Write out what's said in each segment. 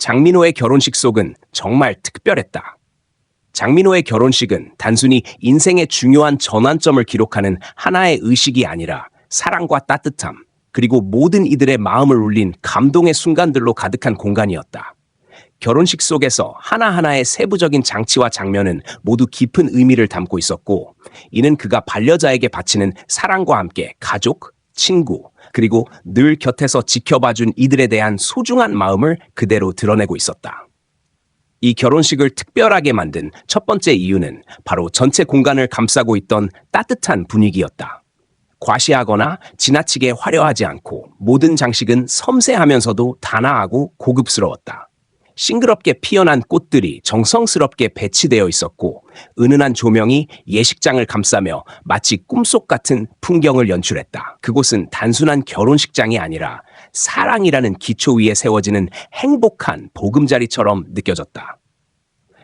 장민호의 결혼식 속은 정말 특별했다. 장민호의 결혼식은 단순히 인생의 중요한 전환점을 기록하는 하나의 의식이 아니라 사랑과 따뜻함, 그리고 모든 이들의 마음을 울린 감동의 순간들로 가득한 공간이었다. 결혼식 속에서 하나하나의 세부적인 장치와 장면은 모두 깊은 의미를 담고 있었고, 이는 그가 반려자에게 바치는 사랑과 함께 가족, 친구, 그리고 늘 곁에서 지켜봐준 이들에 대한 소중한 마음을 그대로 드러내고 있었다. 이 결혼식을 특별하게 만든 첫 번째 이유는 바로 전체 공간을 감싸고 있던 따뜻한 분위기였다. 과시하거나 지나치게 화려하지 않고 모든 장식은 섬세하면서도 단아하고 고급스러웠다. 싱그럽게 피어난 꽃들이 정성스럽게 배치되어 있었고 은은한 조명이 예식장을 감싸며 마치 꿈속 같은 풍경을 연출했다. 그곳은 단순한 결혼식장이 아니라 사랑이라는 기초 위에 세워지는 행복한 보금자리처럼 느껴졌다.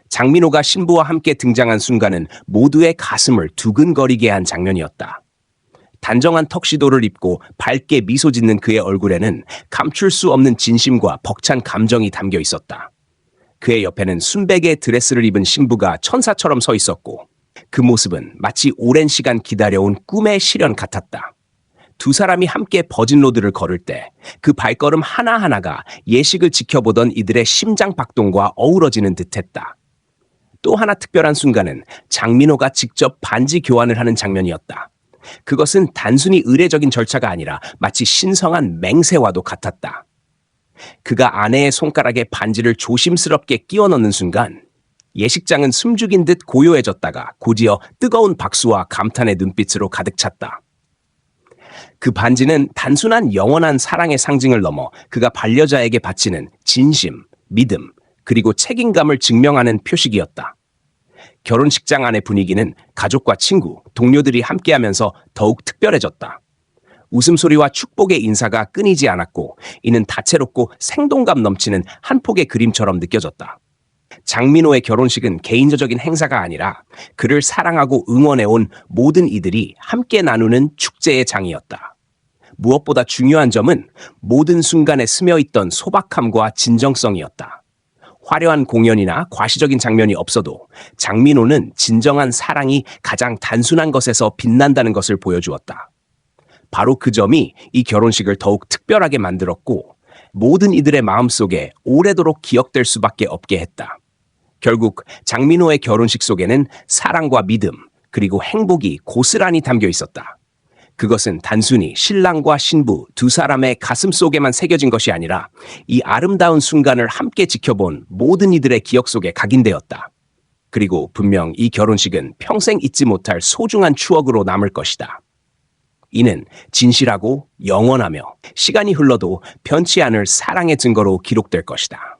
장민호가 신부와 함께 등장한 순간은 모두의 가슴을 두근거리게 한 장면이었다. 단정한 턱시도를 입고 밝게 미소 짓는 그의 얼굴에는 감출 수 없는 진심과 벅찬 감정이 담겨 있었다. 그의 옆에는 순백의 드레스를 입은 신부가 천사처럼 서 있었고 그 모습은 마치 오랜 시간 기다려온 꿈의 실현 같았다. 두 사람이 함께 버진 로드를 걸을 때 그 발걸음 하나하나가 예식을 지켜보던 이들의 심장 박동과 어우러지는 듯했다. 또 하나 특별한 순간은 장민호가 직접 반지 교환을 하는 장면이었다. 그것은 단순히 의례적인 절차가 아니라 마치 신성한 맹세와도 같았다. 그가 아내의 손가락에 반지를 조심스럽게 끼워 넣는 순간 예식장은 숨죽인 듯 고요해졌다가 곧이어 뜨거운 박수와 감탄의 눈빛으로 가득 찼다. 그 반지는 단순한 영원한 사랑의 상징을 넘어 그가 반려자에게 바치는 진심, 믿음, 그리고 책임감을 증명하는 표식이었다. 결혼식장 안의 분위기는 가족과 친구, 동료들이 함께하면서 더욱 특별해졌다. 웃음소리와 축복의 인사가 끊이지 않았고 이는 다채롭고 생동감 넘치는 한 폭의 그림처럼 느껴졌다. 장민호의 결혼식은 개인적인 행사가 아니라 그를 사랑하고 응원해온 모든 이들이 함께 나누는 축제의 장이었다. 무엇보다 중요한 점은 모든 순간에 스며있던 소박함과 진정성이었다. 화려한 공연이나 과시적인 장면이 없어도 장민호는 진정한 사랑이 가장 단순한 것에서 빛난다는 것을 보여주었다. 바로 그 점이 이 결혼식을 더욱 특별하게 만들었고 모든 이들의 마음속에 오래도록 기억될 수밖에 없게 했다. 결국 장민호의 결혼식 속에는 사랑과 믿음 그리고 행복이 고스란히 담겨 있었다. 그것은 단순히 신랑과 신부 두 사람의 가슴 속에만 새겨진 것이 아니라 이 아름다운 순간을 함께 지켜본 모든 이들의 기억 속에 각인되었다. 그리고 분명 이 결혼식은 평생 잊지 못할 소중한 추억으로 남을 것이다. 이는 진실하고 영원하며 시간이 흘러도 변치 않을 사랑의 증거로 기록될 것이다.